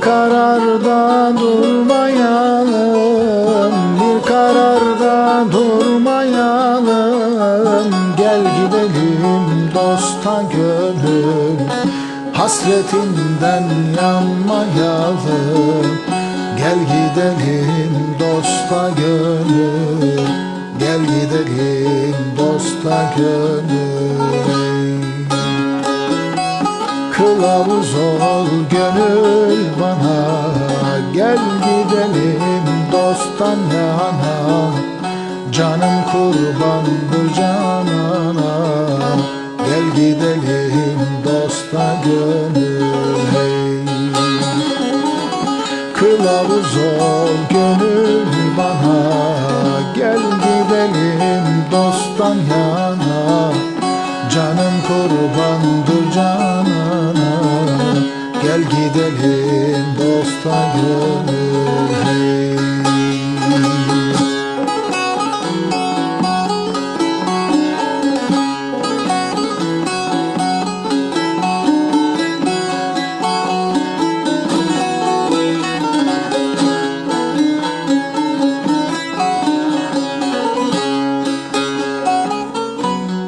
kararda durmayalım Bir kararda durmayalım. Gel gidelim dosta gönül Hasretinden yanmayalım. Gel gidelim dosta gönül Gel gidelim dosta gönül Kılavuz ol gönül bana Gel gidelim dosttan yana Canım kurbandır canana Gel gidelim dosta gönül hey. Kılavuz ol gönül bana Gel gidelim dosttan yana Amen.